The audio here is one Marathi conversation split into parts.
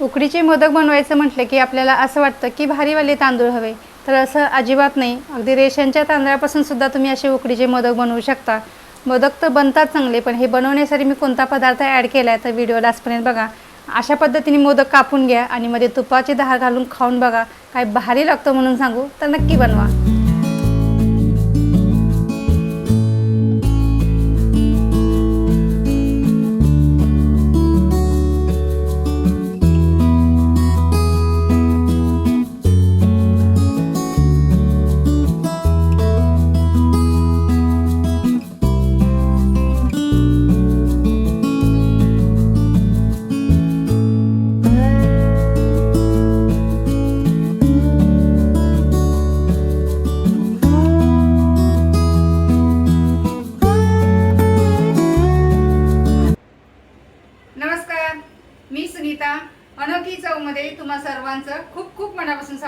उकडीचे मोदक बनवायचं म्हटलं की आपल्याला असं वाटतं की भारीवाले तांदूळ हवे. तर असं अजिबात नाही. अगदी रेशनच्या तांदळापासून सुद्धा तुम्ही असे उकडीचे मोदक बनवू शकता. मोदक तर बनतात चांगले पण हे बनवण्यासाठी मी कोणता पदार्थ ॲड केला आहे तर व्हिडिओ लास्टपर्यंत बघा. अशा पद्धतीने मोदक कापून घ्या आणि मध्ये तुपाची धार घालून खाऊन बघा. काय भारी लागतं म्हणून सांगू तर नक्की बनवा.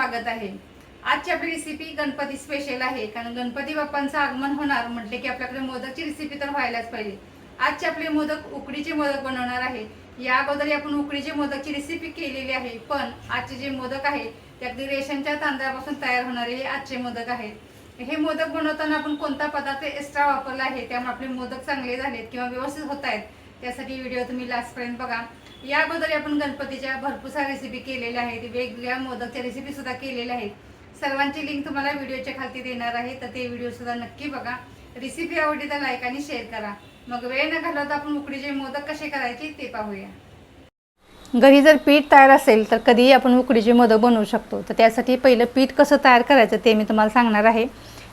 स्वागत आहे. आजची आपली रेसिपी गणपती स्पेशल आहे. कारण गणपती बाप्पांचं आगमन होणार म्हटले की आपल्याकडे मोदकची रेसिपी तर व्हायलाच पाहिजे. आजचे आपले मोदक उकडीचे मोदक बनवणार आहे. या अगोदर आपण उकडीचे मोदकची रेसिपी केलेली आहे. पण आजचे जे मोदक आहे ते अगदी रेशनच्या तांदळापासून तयार होणारे हे आजचे मोदक आहेत. हे मोदक बनवताना आपण कोणता पदार्थ एक्स्ट्रा वापरला आहे? त्यामुळे आपले मोदक चांगले झालेत किंवा व्यवस्थित होत आहेत त्यासाठी व्हिडिओ तुम्ही लास्टपर्यंत बघा. या अगोदर आपण गणपतीच्या भरपूर साऱ्या रेसिपी केलेल्या आहेत. वेगवेगळ्या मोदकच्या रेसिपी सुद्धा केलेल्या आहेत. सर्वांची लिंक तुम्हाला व्हिडिओच्या खालती देणार आहे. तर ते व्हिडिओ सुद्धा नक्की बघा. रेसिपी आवडली तर लाईक आणि शेअर करा. मग वेळ न घालवता आपण उकडीचे मोदक कसे करायचे ते पाहूया. घरी जर पीठ तयार असेल तर कधीही आपण उकडीचे मोदक बनवू शकतो. तर त्यासाठी पहिलं पीठ कसं तयार करायचं ते मी तुम्हाला सांगणार आहे.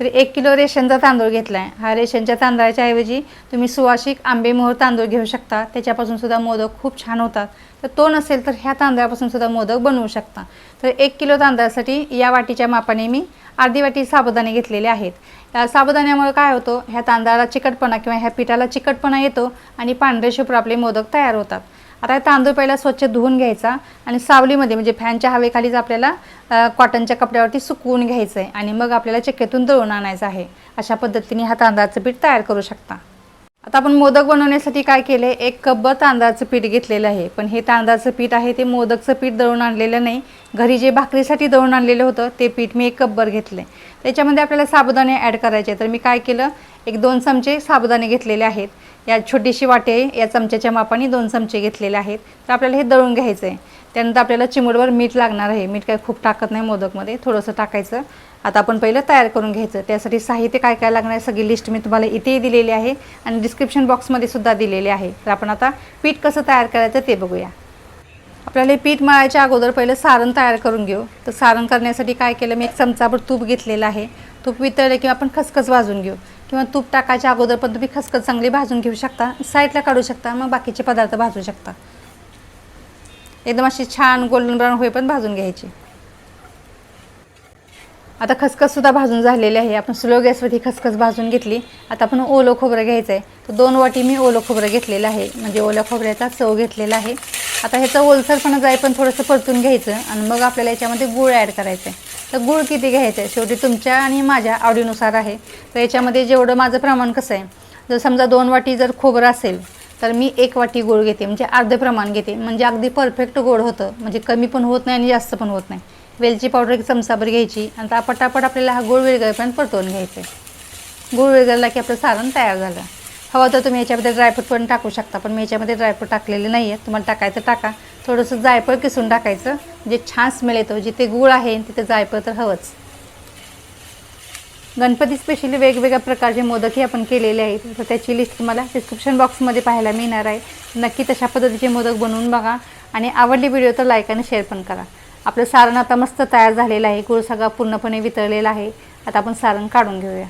तर एक किलो रेशनचा तांदूळ घेतला आहे हा रेशनच्या तांदळाच्या ऐवजी तुम्ही सुवासिक आंबेमोहर तांदूळ घेऊ शकता. त्याच्यापासून सुद्धा मोदक खूप छान होतात. तर तो नसेल तर ह्या तांदळापासून सुद्धा मोदक बनवू शकता. तर एक किलो तांदळासाठी या वाटीच्या मापाने मी अर्धी वाटी साबुदाणे घेतलेले आहेत. या साबुदाण्यामुळे काय होतं? ह्या तांदळाला चिकटपणा किंवा ह्या पिठाला चिकटपणा येतो आणि पांढरे शुभ्र आपले मोदक तयार होतात. आता हे तांदूळ पहिला स्वच्छ धुवून घ्यायचा आणि सावलीमध्ये म्हणजे फॅनच्या हवेखालीच आपल्याला कॉटनच्या कपड्यावरती सुकवून घ्यायचं आहे आणि मग आपल्याला चक्क्यातून दळून आणायचं आहे. अशा पद्धतीने हा तांदळाचं पीठ तयार करू शकता. आता आपण मोदक बनवण्यासाठी काय केलं? आहे एक कब्बर तांदळाचं पीठ घेतलेलं आहे. पण हे तांदळाचं पीठ आहे ते मोदकचं पीठ दळून आणलेलं नाही. घरी जे भाकरीसाठी दळून आणलेलं होतं ते पीठ मी एक कब्बर घेतलं आहे त्याच्यामध्ये आपल्याला साबुदाणे ॲड करायचे तर मी काय केलं? एक दोन चमचे साबुदाणे घेतलेले आहेत. या छोटीशी वाटे या चमच्याच्या मापाने दोन चमचे घेतलेले आहेत. तर आपल्याला हे दळून घ्यायचं आहे त्यानंतर आपल्याला चिमूटभर मीठ लागणार आहे. मीठ काही खूप टाकत नाही मोदकमध्ये थोडंसं टाकायचं. आता आपण पहिलं तयार करून घ्यायचं. त्यासाठी साहित्य काय काय लागणार आहे सगळी लिस्ट मी तुम्हाला इथेही दिलेली आहे आणि डिस्क्रिप्शन बॉक्समध्ये सुद्धा दिलेली आहे. तर आपण आता पीठ कसं तयार करायचं ते बघूया. आपल्याला हे पीठ मळायच्या अगोदर पहिलं सारण तयार करून घेऊ. तर सारण करण्यासाठी काय केलं मी एक चमचाभर तूप घेतलेलं आहे. तूप वितळलं किंवा आपण खसखस भाजून घेऊ. किंवा तूप टाकायच्या अगोदर पण तुम्ही खसखस चांगली भाजून घेऊ शकता. साईडला काढू शकता मग बाकीचे पदार्थ भाजू शकता. एकदम अशी छान गोल्डन ब्राऊन पण भाजून घ्यायची. आता खसखससुद्धा भाजून झालेली आहे. आपण स्लो गॅसवरती खसखस भाजून घेतली. आता आपण ओलं खोबरं घ्यायचं आहे तर दोन वाटी मी ओलं खोबरं घेतलेलं आहे. म्हणजे ओल्या खोबऱ्याचा चव घेतलेला आहे. आता ह्याचं ओलसरपणा जाय पण थोडंसं परतून घ्यायचं आणि मग आपल्याला याच्यामध्ये गूळ ॲड करायचं आहे तर गूळ किती घ्यायचं आहे शेवटी तुमच्या आणि माझ्या आवडीनुसार आहे. तर याच्यामध्ये जेवढं माझं प्रमाण कसं आहे? जर समजा दोन वाटी जर खोबरं असेल तर मी एक वाटी गोड घेते म्हणजे अर्धे प्रमाण घेते. म्हणजे अगदी परफेक्ट गोड होतं. म्हणजे कमी पण होत नाही आणि जास्त पण होत नाही. वेलची पावडर एक चमचाभर घ्यायची आणि आता पटापट आपल्याला हा गोड विरगळपर्यंत परतवून घ्यायचं आहे गुळ विरगळला की आपलं सारण तयार झालं. हवं तर तुम्ही याच्यामध्ये ड्रायफ्रूट पण टाकू शकता पण मी याच्यामध्ये ड्रायफ्रूट टाकलेले नाही आहे तुम्हाला टाकायचं टाका. थोडंसं जायफळ किसून टाकायचं. जे छान स्मेल येतो जिथे गुळ आहे तिथे जायफळ तर हवंच. गणपती स्पेशली वेगवेगळ्या प्रकारचे मोदकही आपण केलेले आहेत. तर त्याची लिस्ट तुम्हाला डिस्क्रिप्शन बॉक्समध्ये पाहायला मिळणार आहे. नक्की तशा पद्धतीचे मोदक बनवून बघा आणि आवडली व्हिडिओ तर लाईक आणि शेअर पण करा. आपलं सारण आता मस्त तयार झालेलं आहे. गूळ सगळा पूर्णपणे वितळलेला आहे. आता आपण सारण काढून घेऊया.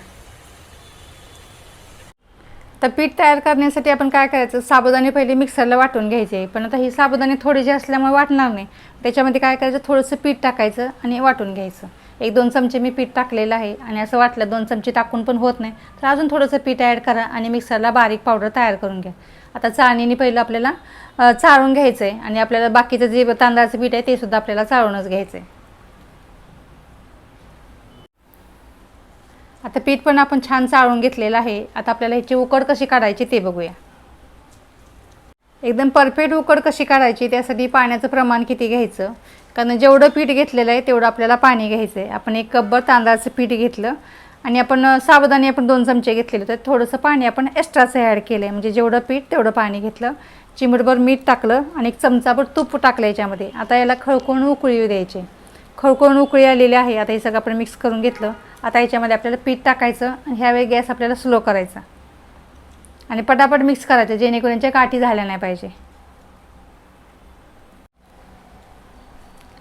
तर पीठ तयार करण्यासाठी आपण काय करायचं? साबुदाणे पहिले मिक्सरला वाटून घ्यायचे. पण आता ही साबुदाणे थोडेसे असल्यामुळे वाटणार नाही. त्याच्यामध्ये काय करायचं? थोडंसं पीठ टाकायचं आणि वाटून घ्यायचं. एक दोन चमचे मी पीठ टाकलेलं आहे आणि असं वाटलं दोन चमचे टाकून पण होत नाही. तर अजून थोडंसं पीठ ॲड करा आणि मिक्सरला बारीक पावडर तयार करून घ्या. आता चाळणीने पहिलं आपल्याला चाळून घ्यायचं आहे आणि आपल्याला बाकीचं जे तांदळाचं पीठ आहे ते सुद्धा आपल्याला चाळूनच घ्यायचं आहे आता पीठ पण आपण छान चाळून घेतलेलं आहे. आता आपल्याला ह्याची उकड कशी काढायची ते बघूया. एकदम परफेक्ट उकड कशी काढायची त्यासाठी पाण्याचं प्रमाण किती घ्यायचं. कारण जेवढं पीठ घेतलेलं आहे तेवढं आपल्याला पाणी घ्यायचं आहे आपण एक कब्बर तांदळाचं पीठ घेतलं आणि आपण सावधानी साबुदाणे आपण दोन चमचे घेतलेले. तर थोडंसं पाणी आपण एक्स्ट्राचं ॲड केलं आहे म्हणजे जेवढं पीठ तेवढं पाणी घेतलं. चिमटभर मीठ टाकलं आणि एक चमचाभर तूप टाकलं याच्यामध्ये. आता याला खळकवून उकळी द्यायची. द्यायचे उकळी आलेली आहे. आता हे सगळं आपण मिक्स करून घेतलं. आता याच्यामध्ये आपल्याला पीठ टाकायचं आणि ह्यावेळी गॅस आपल्याला स्लो करायचा. आणि पटापट मिक्स करायचं जेणेकरून यांच्या गाठी झाल्या नाही पाहिजे.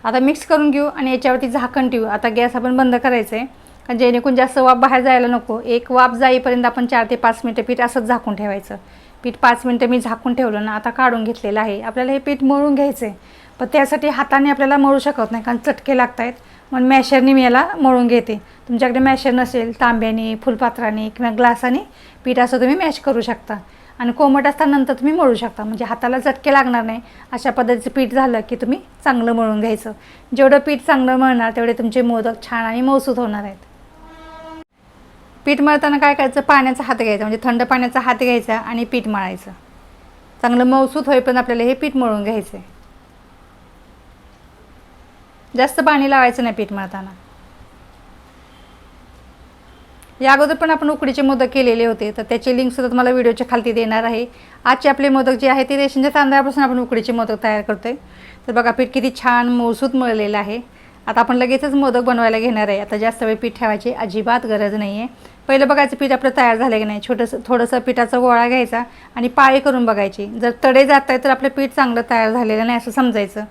आता मिक्स करून घेऊ आणि याच्यावरती झाकण ठेवू. आता गॅस आपण बंद करायचं आहे कारण जेणेकरून जास्त वाफ बाहेर जायला नको. एक वाफ जाईपर्यंत आपण चार ते पाच मिनटं पीठ असंच झाकून ठेवायचं. पीठ पाच मिनटं मी झाकून ठेवलं ना आता काढून घेतलेलं आहे. आपल्याला हे पीठ मळून घ्यायचं आहे पण त्यासाठी हाताने आपल्याला मळू शकत नाही कारण चटके लागत आहेत मग मॅशरने मी याला मळून घेते. तुमच्याकडे मॅशर नसेल तांब्याने फुलपात्राने किंवा ग्लासाने पीठ असं तुम्ही मॅश करू शकता. आणि कोमट असतानंतर तुम्ही मळू शकता. म्हणजे हाताला चटके लागणार नाही. अशा पद्धतीचं पीठ झालं की तुम्ही चांगलं मळून घ्यायचं. जेवढं पीठ चांगलं मळणार तेवढे तुमचे मोदक छान आणि मौसूद होणार आहेत. पीठ मळताना काय करायचं? पाण्याचा हात घ्यायचा. म्हणजे थंड पाण्याचा हात घ्यायचा आणि पीठ मळायचं. चांगलं मौसूद होईपर्यंत आपल्याला हे पीठ मळून घ्यायचं आहे जास्त पाणी लावायचं नाही पीठ मळताना. या अगोदर पण आपण उकडीचे मोदक केलेले होते तर त्याची लिंकसुद्धा तुम्हाला व्हिडिओच्या खालती देणार आहे. आजचे आपले मोदक जे आहे ते रेशनच्या तांदळापासून आपण उकडीचे मोदक तयार करतोय. तर बघा पीठ किती छान मोसूत मळलेलं आहे. आता आपण लगेचच मोदक बनवायला घेणार आहे. आता जास्त वेळ पीठ ठेवायची अजिबात गरज नाही आहे पहिलं बघायचं पीठ आपलं तयार झालं की नाही. छोटंसं थोडंसं पिठाचा गोळा घ्यायचा आणि पाळी करून बघायची. जर तडे जात आहे तर आपलं पीठ चांगलं तयार झालेलं नाही असं समजायचं.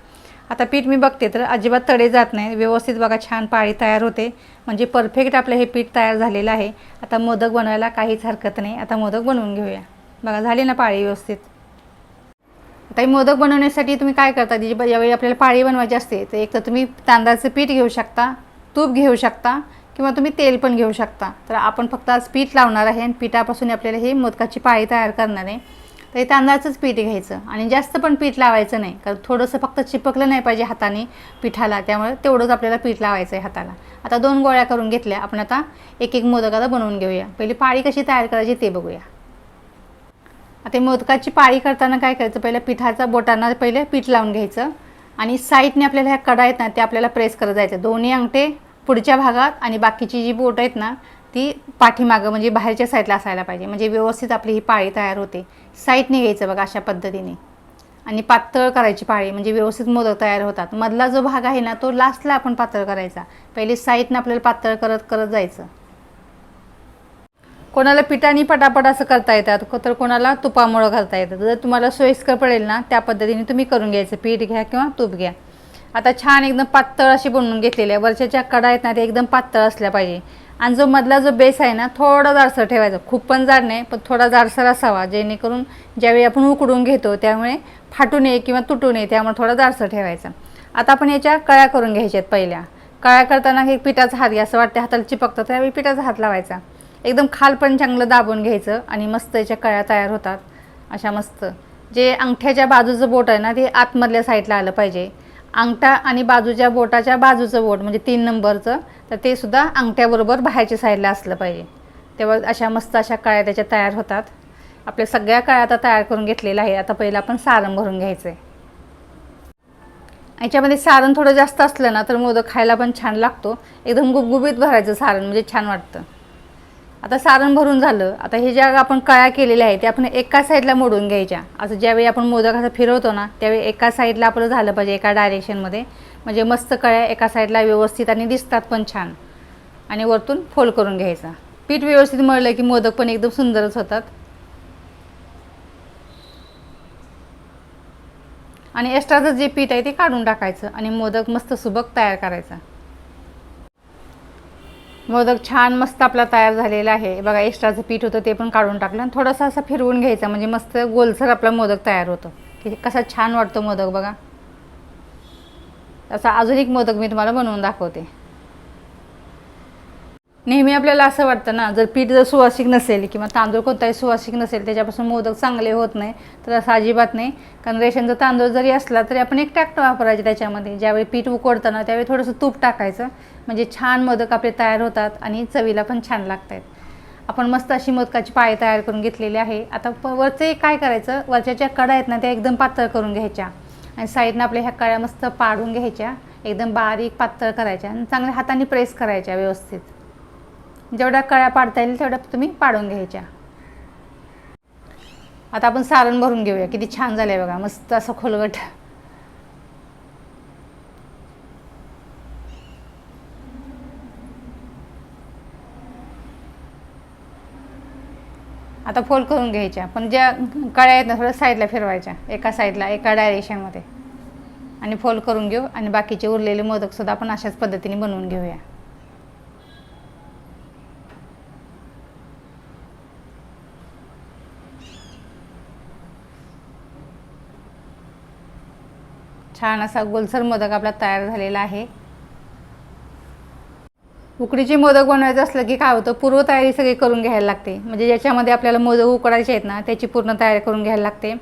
आता पीठ मी बघते तर अजिबात तडे जात नाही. व्यवस्थित बघा छान पाळी तयार होते. म्हणजे परफेक्ट आपलं हे पीठ तयार झालेलं आहे. आता मोदक बनवायला काहीच हरकत नाही. आता मोदक बनवून घेऊया. बघा झाली ना पाळी व्यवस्थित. आता मोदक बनवण्यासाठी तुम्ही काय करता? जी यावेळी आपल्याला पाळी बनवायची असते तर एक तर तुम्ही तांदळाचं पीठ घेऊ शकता तूप घेऊ शकता किंवा तुम्ही तेल पण घेऊ शकता. तर आपण फक्त आज पीठ लावणार आहे आणि पिठापासून आपल्याला हे मोदकाची पाळी तयार करणार आहे. तर हे तांदळाचंच पीठ घ्यायचं. आणि जास्त पण पीठ लावायचं नाही. कारण थोडंसं फक्त चिपकलं नाही पाहिजे हाताने पिठाला. त्यामुळे तेवढंच आपल्याला पीठ लावायचं आहे हाताला. आता दोन गोळ्या करून घेतल्या. आपण आता एक एक मोदक आता बनवून घेऊया. पहिली पाळी कशी तयार करायची ते बघूया. आता मोदकाची पाळी करताना काय करायचं? पहिलं पिठाचा बोटांना पहिले पीठ लावून घ्यायचं. आणि साईडने आपल्याला ह्या कडा आहेत ना ते आपल्याला प्रेस करत जायचं. दोन्ही अंगठे पुढच्या भागात आणि बाकीची जी बोट आहेत ना ती पाठीमागं म्हणजे बाहेरच्या साईडला असायला पाहिजे. म्हणजे व्यवस्थित आपली ही पाळी तयार होते. साईडने घ्यायचं बघा अशा पद्धतीने. आणि पातळ करायची पाळी म्हणजे व्यवस्थित मोदक तयार होतात. मधला जो भाग आहे ना तो लास्टला आपण पातळ करायचा. पहिले साईडनं आपल्याला पातळ करत करत जायचं. कोणाला पिठानी पटापट असं करता येतात तर कोणाला तुपामुळं घालता येतात. जर तुम्हाला सोयीस्कर पडेल ना त्या पद्धतीने तुम्ही करून घ्यायचं. पीठ घ्या किंवा तूप घ्या. आता छान एकदम पातळ अशी बनवून घेतलेली आहे. वरच्याच्या कडा आहेत ना ते एकदम पातळ असल्या पाहिजे. आणि जो मधला जो बेस आहे ना थोडा जाडसर ठेवायचा. खूप पण जाड नाही पण थोडा जाडसर असावा जेणेकरून ज्यावेळी आपण उकडून घेतो त्यामुळे फाटू नये किंवा तुटू नये त्यामुळे थोडा जाडसर ठेवायचा. आता आपण याच्या कळ्या करून घ्यायच्यात पहिल्या. कळ्या करताना हे पिठाचा हात घ्या असं वाटतं हाताला चिपकतं त्यावेळी पिठाचा हात लावायचा. एकदम खाल पण चांगलं दाबून घ्यायचं आणि मस्त याच्या कळ्या तयार होतात. अशा मस्त. जे अंगठ्याच्या बाजूचं बोट आहे ना ते आतमधल्या साईडला आलं पाहिजे. अंगठा आणि बाजूच्या बोटाच्या बाजूचं बोट म्हणजे तीन नंबरचं तर ते सुद्धा अंगठ्याबरोबर बाहेरच्या साईडला असलं पाहिजे. तेव्हा अशा मस्त अशा काळ्या त्याच्या तयार होतात. आपल्या सगळ्या काळ्या आता तयार करून घेतलेल्या आहे आता पहिलं आपण सारण भरून घ्यायचं आहे याच्यामध्ये सारण थोडं जास्त असलं ना तर मोदक खायला पण छान लागतो. एकदम गुबगुबीत भरायचं सारण म्हणजे छान वाटतं. आता सारण भरून झालं. आता हे ज्या आपण कळ्या केलेल्या आहेत ते आपण एका साईडला मोडून घ्यायच्या. असं ज्यावेळी आपण मोदक असं फिरवतो ना त्यावेळी एका साईडला आपलं झालं पाहिजे एका डायरेक्शनमध्ये म्हणजे मस्त कळ्या एका साईडला व्यवस्थित आणि दिसतात पण छान. आणि वरतून फोल्ड करून घ्यायचा. पीठ व्यवस्थित मळलं की मोदक पण एकदम सुंदरच होतात. आणि एक्स्ट्राचं जे पीठ आहे ते काढून टाकायचं आणि मोदक मस्त सुबक तयार करायचा. मोदक छान मस्त आपला तयार झालेला आहे. बघा एक्स्ट्राचं पीठ होतं ते पण काढून टाकलं आणि थोडंसं असं फिरवून घ्यायचं म्हणजे मस्त गोलसर आपला मोदक तयार होतो. की कसा छान वाटतो मोदक बघा. असा अजून एक मोदक मी तुम्हाला बनवून दाखवते. नेहमी आपल्याला असं वाटतं ना जर पीठ जर सुवासिक नसेल किंवा तांदूळ कोणताही सुवासिक नसेल त्याच्यापासून मोदक चांगले होत नाही तर असं अजिबात नाही. कारण रेशनचा तांदूळ जरी असला तरी आपण एक टॅक्ट वापरायचे त्याच्यामध्ये. ज्यावेळी पीठ उकडताना त्यावेळी थोडंसं तूप टाकायचं. म्हणजे छान मोदक आपले तयार होतात आणि चवीला पण छान लागत आहेत आपण मस्त अशी मोदकाची पाय तयार करून घेतलेली आहे. आता प वरचे काय करायचं? वरच्या ज्या कडा आहेत ना त्या एकदम पातळ करून घ्यायच्या. आणि साईडनं आपल्या ह्या कळ्या मस्त पाडून घ्यायच्या. एकदम बारीक पातळ करायच्या आणि चांगल्या हाताने प्रेस करायच्या व्यवस्थित. जेवढ्या कळ्या पाडता येईल तेवढ्या तुम्ही पाडून घ्यायच्या. आता आपण सारण भरून घेऊया. किती छान झालं आहे बघा. मस्त असं खोलगट. आता फोल्ड करून घ्यायच्या. पण ज्या कळ्या आहेत ना थोड्या साईडला फिरवायच्या. एका साईडला एका डायरेक्शनमध्ये आणि फोल्ड करून घेऊ. आणि बाकीचे उरलेले मोदकसुद्धा आपण अशाच पद्धतीने बनवून घेऊया. छान असा गोलसर मोदक आपला तयार झालेला आहे. उकडीचे मोदक बनवायचं असलं की काय होतं पूर्वतयारी सगळी करून घ्यायला लागते. म्हणजे ज्याच्यामध्ये आपल्याला मोदक उकडायचे आहेत ना त्याची पूर्ण तयारी करून घ्यायला लागते.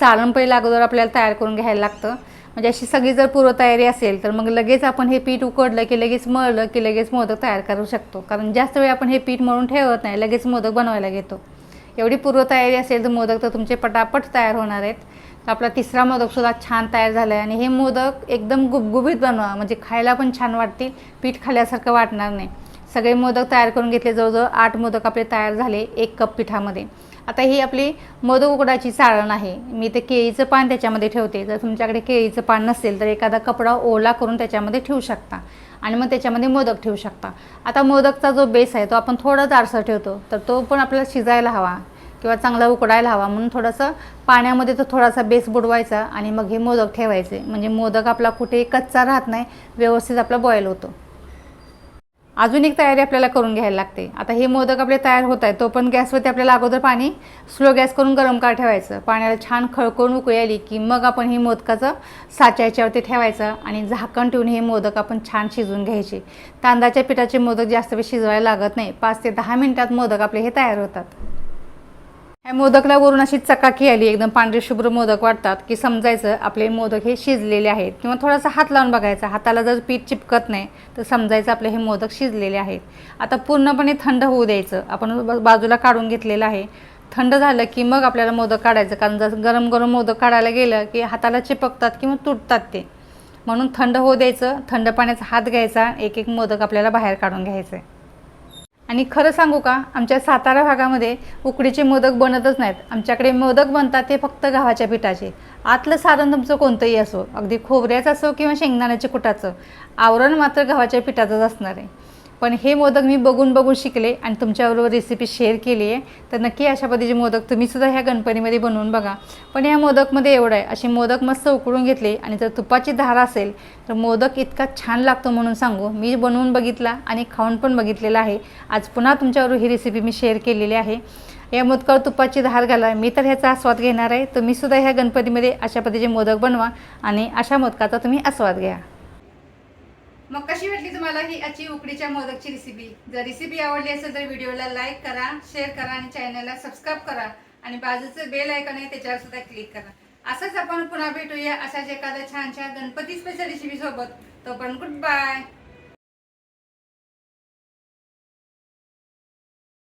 सारण पहिलं अगोदर आपल्याला तयार करून घ्यायला लागतं. म्हणजे अशी सगळी जर पूर्वतयारी असेल तर मग लगेच आपण हे पीठ उकडलं की लगेच मळलं की लगेच मोदक तयार करू शकतो. कारण जास्त वेळ आपण हे पीठ मळून ठेवत नाही लगेच मोदक बनवायला घेतो. एवढी पूर्वतयारी असेल तर मोदक तर तुमचे पटापट तयार होणार आहेत. आपला तिसरा मोदकसुद्धा छान तयार झाला आहे आणि हे मोदक एकदम गुबगुबीत बनवा. म्हणजे खायला पण छान वाटतील पीठ खाल्ल्यासारखं वाटणार नाही. सगळे मोदक तयार करून घेतले जवळजवळ आठ मोदक आपले तयार झाले एक कप पिठामध्ये. आता ही आपली मोदक उकडाची चाळण आहे. मी ते केळीचं पान त्याच्यामध्ये ठेवते. जर तुमच्याकडे केळीचं पान नसेल तर एखादा कपडा ओला करून त्याच्यामध्ये ठेवू शकता. आणि मग त्याच्यामध्ये मोदक ठेवू शकता. आता मोदकचा जो बेस आहे तो आपण थोडा जाडसर ठेवतो तर तो पण आपल्याला शिजायला हवा. किंवा चांगला उकडायला हवा. म्हणून थोडंसं पाण्यामध्ये तो थोडासा बेस बुडवायचा आणि मग हे मोदक ठेवायचे. म्हणजे मोदक आपला कुठेही कच्चा राहत नाही व्यवस्थित आपला बॉईल होतो. अजून एक तयारी आपल्याला करून घ्यायला लागते. आता हे मोदक आपले तयार होत आहे तो पण गॅसवरती आपल्याला अगोदर पाणी स्लो गॅस करून गरम का ठेवायचं. पाण्याला छान खळकळून उकळी आली की मग आपण हे मोदकाचं साच्याच्यावरती ठेवायचं आणि झाकण ठेवून हे मोदक आपण छान शिजवून घ्यायचे. तांदळाच्या पिठाचे मोदक जास्त वेळ शिजवायला लागत नाही. पाच ते दहा मिनिटात मोदक आपले हे तयार होतात. ह्या मोदकला वरून अशी चकाकी आली एकदम पांढरे शुभ्र मोदक वाटतात की समजायचं आपले मोदक हे शिजलेले आहेत. किंवा थोडासा हात लावून बघायचा हाताला जर पीठ चिपकत नाही तर समजायचं आपले हे मोदक शिजलेले आहेत. आता पूर्णपणे थंड होऊ द्यायचं. आपण बाजूला काढून घेतलेलं आहे. थंड झालं की मग आपल्याला मोदक काढायचं. कारण जर गरम गरम मोदक काढायला गेलं की हाताला चिपकतात किंवा तुटतात ते. म्हणून थंड होऊ द्यायचं. थंड पाण्याचा हात घ्यायचा. एक एक मोदक आपल्याला बाहेर काढून घ्यायचे. आणि खरं सांगू का आमच्या सातारा भागामध्ये उकडीचे मोदक बनतच नाहीत. आमच्याकडे मोदक बनतात ते फक्त गव्हाच्या पिठाचे. आतलं सारण तुमचं कोणतंही असो अगदी खोबऱ्याचं असो किंवा शेंगदाण्याच्या कुटाचं आवरण मात्र गव्हाच्या पिठाचंच असणार आहे. पण हे मोदक मी बघून बघून शिकले आणि तुमच्याबरोबर रेसिपी शेअर केली आहे. तर नक्की अशा पद्धतीचे मोदक तुम्हीसुद्धा ह्या गणपतीमध्ये बनवून बघा. पण या मोदकमध्ये एवढं आहे असे मोदक मस्त उकळून घेतले आणि जर तुपाची धार असेल तर मोदक इतका छान लागतो म्हणून सांगू. मी बनवून बघितला आणि खाऊन पण बघितलेला आहे. आज पुन्हा तुमच्याबरोबर ही रेसिपी मी शेअर केलेली आहे. या मोदकावर तुपाची धार घाला. मी तर ह्याचा आस्वाद घेणार आहे. तुम्हीसुद्धा ह्या गणपतीमध्ये अशा पद्धतीचे मोदक बनवा आणि अशा मोदकाचा तुम्ही आस्वाद घ्या. मग कशी वाटली तुम्हाला ही आजची उकडीच्या मोदकची रेसिपी जर रेसिपी आवडली असेल तर व्हिडिओला लाईक करा शेअर करा आणि चॅनलला सबस्क्राईब करा. आणि बाजूचं बेल आयकॉन आहे त्याच्यावर सुद्धा क्लिक करा. असंच आपण पुन्हा भेटूया अशाच एखाद्या छान छान गणपती स्पेशल रेसिपी सोबत. पण गुड बाय